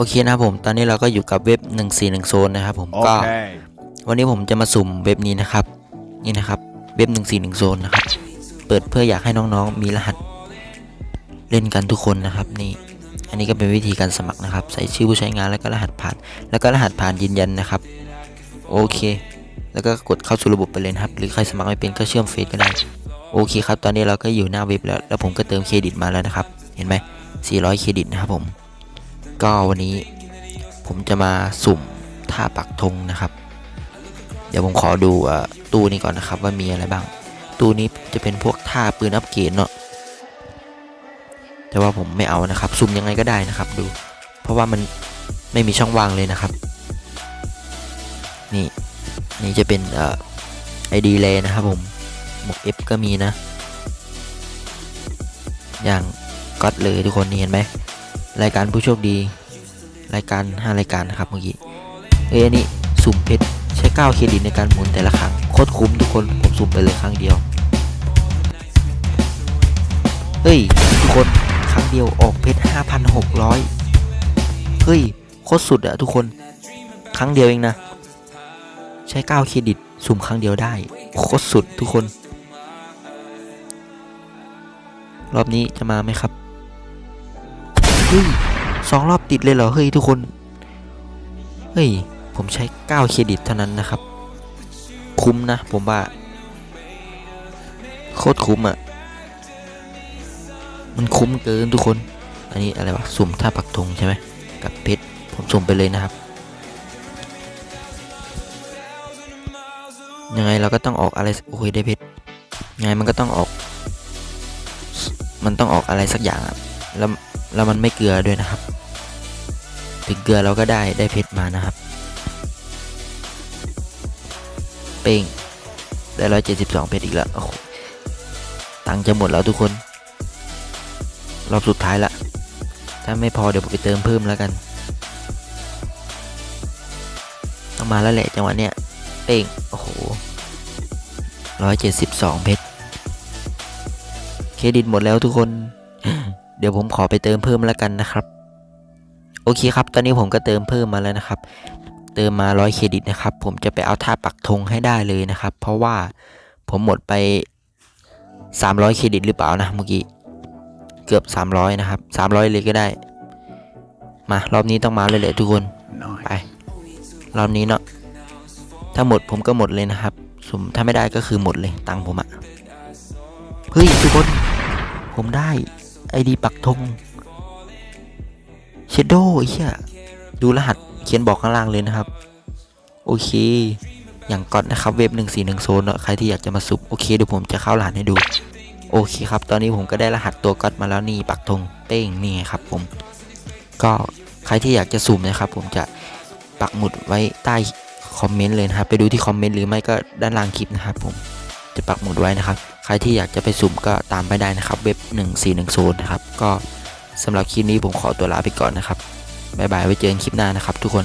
โอเคนะครับผมตอนนี้เราก็อยู่กับเว็บ 141โซนนะครับผมก็ Okay. วันนี้ผมจะมาสุ่มเว็บนี้นะครับ นี่นะครับเว็บ 141โซนนะครับ เปิดเพื่ออยากให้น้องๆมีรหัสเล่นกันทุกคนนะครับนี่อันนี้ก็เป็นวิธีการสมัครนะครับ ใส่ชื่อผู้ใช้งานแล้วก็รหัสผ่าน แล้วก็รหัสผ่านยืนยันนะครับ โอเค แล้วก็กดเข้าสู่ระบบไปเลยนะครับ หรือใครสมัครไม่เป็นก็เชื่อมเฟซก็ได้โอเคครับ ตอนนี้เราก็อยู่หน้าเว็บแล้ว แล้วผมก็เติมเครดิตมาแล้วนะครับ เห็นไหม400 เครดิตนะครับผม ก็วันนี้ผมจะมาสุ่มท่าปักธงนะครับ เดี๋ยวผมขอดูอตู้นี้ก่อนนะครับว่ามีอะไรบ้าง ตู้นี้จะเป็นพวกท่าปืนอัปเกรดเนาะแต่ว่าผมไม่เอานะครับ สุ่มยังไงก็ได้นะครับดู เพราะว่ามันไม่มีช่องว่างเลยนะครับ นี่นี่จะเป็นเอ่อไอดีเลยนะครับผมหมวก F ก็มีนะ อย่างก็เลยทุกคนนี่เห็นไหม รายการผู้โชคดี รายการ5รายการนะครับเมื่อกี้เอ้ยอันนี้สุ่มเพชรใช้9เครดิตในการหมุนแต่ละครั้งโคตรคุ้มทุกคนผมสุ่มไปเลยครั้งเดียวเฮ้ยทุกคนครั้งเดียวออกเพชร5,600 เฮ้ยโคตรสุดอะทุกคนครั้งเดียวเองนะ ใช้9เครดิตสุ่มครั้งเดียวได้โคตรสุดทุกคน รอบนี้จะมาไหมครับ เฮ้ยสองรอบติดเลยเหรอ เฮ้ยทุกคน เฮ้ย ผมใช้ 9 เครดิตเท่านั้นนะครับ คุ้มนะ ผมว่า โคตรคุ้มอะ่ะ มันคุ้มเกินทุกคน อันนี้อะไรวะ สุ่มท่าปักธงใช่ไหม กับเพชร ผมสุ่มไปเลยนะครับ ยังไงเราก็ต้องออกอะไร โอ้ยได้เพชร ยังไงมันก็ต้องออก มันต้องออกอะไรสักอย่างอะแล้ว แล้วมันไม่เกลือด้วยนะครับ ถึงเกลือเราก็ได้ได้เพชรมานะครับ เป้งได้ร้อยเจ็ดสิบสองเพชรอีกแล้วตังจะหมดแล้วทุกคน รอบสุดท้ายละ ถ้าไม่พอเดี๋ยวผมไปเติมเพิ่มแล้วกันต้องมาแล้วแหละจังหวะเนี้ยเป้งโอ้โหร้อยเจ็ดสิบสองเพชรเครดิตหมดแล้วทุกคน เดี๋ยวผมขอไปเติมเพิ่มแล้วกันนะครับ โอเคครับ ตอนนี้ผมก็เติมเพิ่มมาแล้วนะครับ เติมมาร้อยเครดิตนะครับ ผมจะไปเอาท่าปักธงให้ได้เลยนะครับ เพราะว่าผมหมดไป 300 เครดิตหรือเปล่านะเมื่อกี้ เกือบ 300 นะครับ 300 เลยก็ได้ มารอบนี้ต้องมาเลยแหละทุกคน Nice. ไป รอบนี้เนาะ ถ้าหมดผมก็หมดเลยนะครับสมถ้าไม่ได้ก็คือหมดเลยตังค์ผมอะเฮ้ยทุกคน ผมได้ ไอดีปักธงเชดโดไอ้เหี้ยดูรหัสเขียนบอกข้างล่างเลยนะครับ โอเค อย่างก่อนนะครับเว็บ141โซนเนาะใครที่อยากจะมาสุบโอเคเดี๋ยวผมจะเข้ารหัสให้ดู โอเคครับ ตอนนี้ผมก็ได้รหัสตัวก๊อตมาแล้วนี่ปักธงเป้งนี่ไงครับผม ก็ใครที่อยากจะสุ่มนะครับ ผมจะปักหมุดไว้ใต้คอมเมนต์เลยนะครับ ไปดูที่คอมเมนต์หรือไม่ก็ด้านล่างคลิปนะครับผม จะปักหมุดไว้นะครับ ใครที่อยากจะไปสุ่มก็ตามไปได้นะครับ เว็บ 141โซนนะครับ ก็สำหรับคลิปนี้ผมขอตัวลาไปก่อนนะครับ บ๊ายบาย ไว้เจอกันคลิปหน้านะครับทุกคน